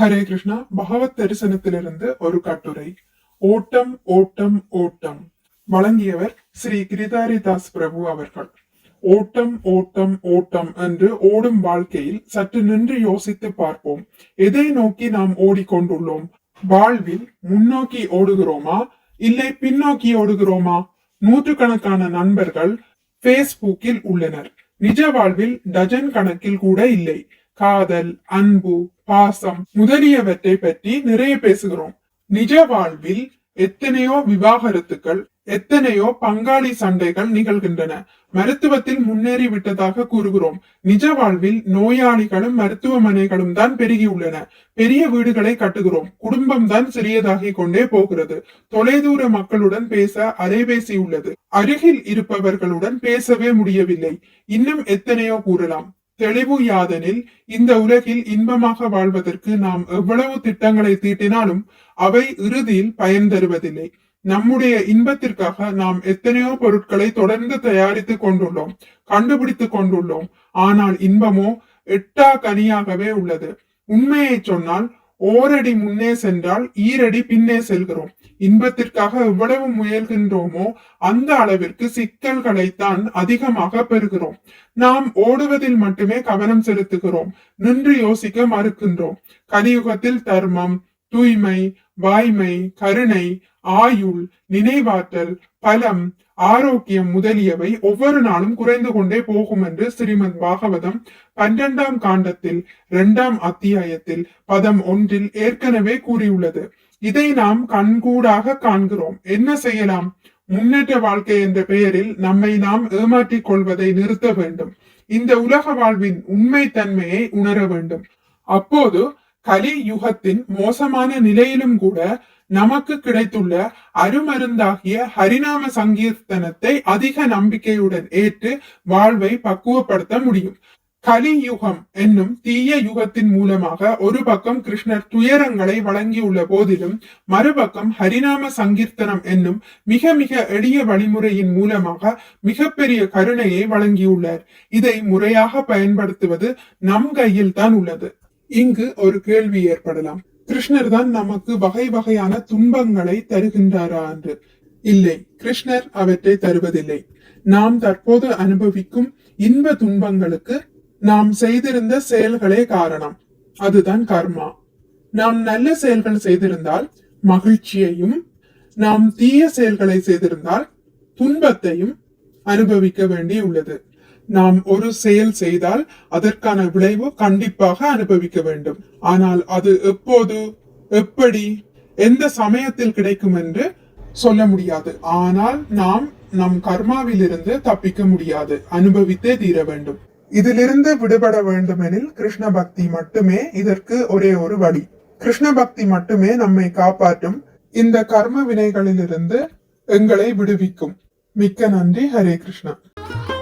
ஹரே கிருஷ்ணா பகவத் தரிசனத்திலிருந்து ஒரு கட்டுரை. ஓட்டம் ஓட்டம் ஓட்டம். வழங்கியவர் ஸ்ரீ கிரிதாரி தாஸ் பிரபு அவர்கள். ஓட்டம் ஓட்டம் ஓட்டம் என்று ஓடும் வாழ்க்கையில் சற்று நின்று யோசித்து பார்ப்போம். எதை நோக்கி நாம் ஓடிக்கொண்டுள்ளோம்? வாழ்வில் முன்னோக்கி ஓடுகிறோமா? இல்லை பின்னோக்கி ஓடுகிறோமா? நூற்றுக்கணக்கான நண்பர்கள் பேஸ்புக்கில் உள்ளனர். நிஜ வாழ்வில் டஜன் கணக்கில் கூட இல்லை. காதல் அன்பு பாசம். முதலியவற்றை பற்றி நிறைய பேசுகிறோம். நிஜ வாழ்வில் எத்தனையோ விவாகரத்துக்கள் எத்தனையோ பங்காளி சண்டைகள் நிகழ்கின்றன. மருத்துவத்தில் முன்னேறி விட்டதாக கூறுகிறோம். நிஜ வாழ்வில் நோயாளிகளும் மருத்துவமனைகளும் தான் பெருகியுள்ளன பெரிய வீடுகளை கட்டுகிறோம். குடும்பம் தான் சிறியதாகி கொண்டே போகிறது. தொலைதூர மக்களுடன் பேச அலைபேசி உள்ளது. அருகில் இருப்பவர்களுடன் பேசவே முடியவில்லை. இன்னும் எத்தனையோ கூறலாம். தெளிவு யாதெனில் இந்த உலகில் இன்பமாக வாழ்வதற்கு நாம் எவ்வளவு திட்டங்களை தீட்டினாலும் அவை இறுதியில் பயன் தருவதில்லை. நம்முடைய இன்பத்திற்காக நாம் எத்தனையோ பொருட்களை தொடர்ந்து தயாரித்துக் கொண்டுள்ளோம் கண்டுபிடித்துக் கொண்டுள்ளோம். ஆனால் இன்பமோ எட்டா கனியாகவே உள்ளது. உண்மையை சொன்னால் ஓரடி முன்னே சென்றால் ஈரடி பின்னே செல்கிறோம். இன்பத்திற்காக எவ்வளவு முயல்கின்றோமோ அந்த அளவிற்கு சிக்கல்களைத்தான் அதிகமாக பெறுகிறோம். நாம் ஓடுவதில் மட்டுமே கவனம் செலுத்துகிறோம். நின்று யோசிக்க மறுக்கின்றோம். கலியுகத்தில் தர்மம் தூய்மை வாய்மை கருணை ஆயுள் நினைவாற்றல் பலம் ஆரோக்கியம் முதலியவை ஒவ்வொரு நாளும் குறைந்து கொண்டே போகும் என்று ஸ்ரீமத் பாகவதம் பன்னிரண்டாம் காண்டத்தில் இரண்டாம் அத்தியாயத்தில் பதம் ஒன்றில் ஏற்கனவே கூறியுள்ளது. இதை நாம் கண்கூடாக காண்கிறோம். என்ன செய்யலாம்? முன்னேற்ற வாழ்க்கை என்ற பெயரில் நம்மை நாம் ஏமாற்றிக் கொள்வதை நிறுத்த வேண்டும். இந்த உலக வாழ்வின் உண்மை தன்மையை உணர வேண்டும். அப்போது கலி யுகத்தின் மோசமான நிலையிலும் கூட நமக்கு கிடைத்துள்ள அருமருந்தாகிய ஹரிநாம சங்கீர்த்தனத்தை அதிக நம்பிக்கையுடன் ஏற்று வாழ்வை பக்குவப்படுத்த முடியும். கலியுகம் என்னும் தீய யுகத்தின் மூலமாக ஒரு பக்கம் கிருஷ்ணர் துயரங்களை வழங்கியுள்ள போதிலும் மறுபக்கம் ஹரிநாம சங்கீர்த்தனம் என்னும் மிக மிக எளிய வழிமுறையின் மூலமாக மிகப்பெரிய கருணையை வழங்கியுள்ளார். இதை முறையாக பயன்படுத்துவது நம் கையில் தான் உள்ளது. இங்கு ஒரு கேள்வி ஏற்படலாம். கிருஷ்ணர் தான் நமக்கு வகை வகையான துன்பங்களை தருகின்றாரா என்று. இல்லை கிருஷ்ணர் அவற்றை தருவதில்லை. நாம் தற்போது அனுபவிக்கும் இன்ப துன்பங்களுக்கு நாம் செய்திருந்த செயல்களே காரணம். அதுதான் கர்மா. நாம் நல்ல செயல்கள் செய்திருந்தால் மகிழ்ச்சியையும் நாம் தீய செயல்களை செய்திருந்தால் துன்பத்தையும் அனுபவிக்க வேண்டியுள்ளது. உள்ளது நாம் ஒரு செயல் செய்தால் அதற்கான விளைவு கண்டிப்பாக அனுபவிக்க வேண்டும். ஆனால் அது எப்போது எப்படி எந்த சமயத்தில் கிடைக்கும் என்று சொல்ல முடியாது. ஆனால் நாம் நம் கர்மாவிலிருந்து தப்பிக்க முடியாது. அனுபவித்தே தீர வேண்டும். இதிலிருந்து விடுபட வேண்டுமெனில் கிருஷ்ண பக்தி மட்டுமே இதற்கு ஒரே ஒரு வழி. கிருஷ்ண பக்தி மட்டுமே நம்மை காப்பாற்றும் இந்த கர்ம வினைகளிலிருந்து எங்களை விடுவிக்கும். மிக்க நன்றி. ஹரே கிருஷ்ணா.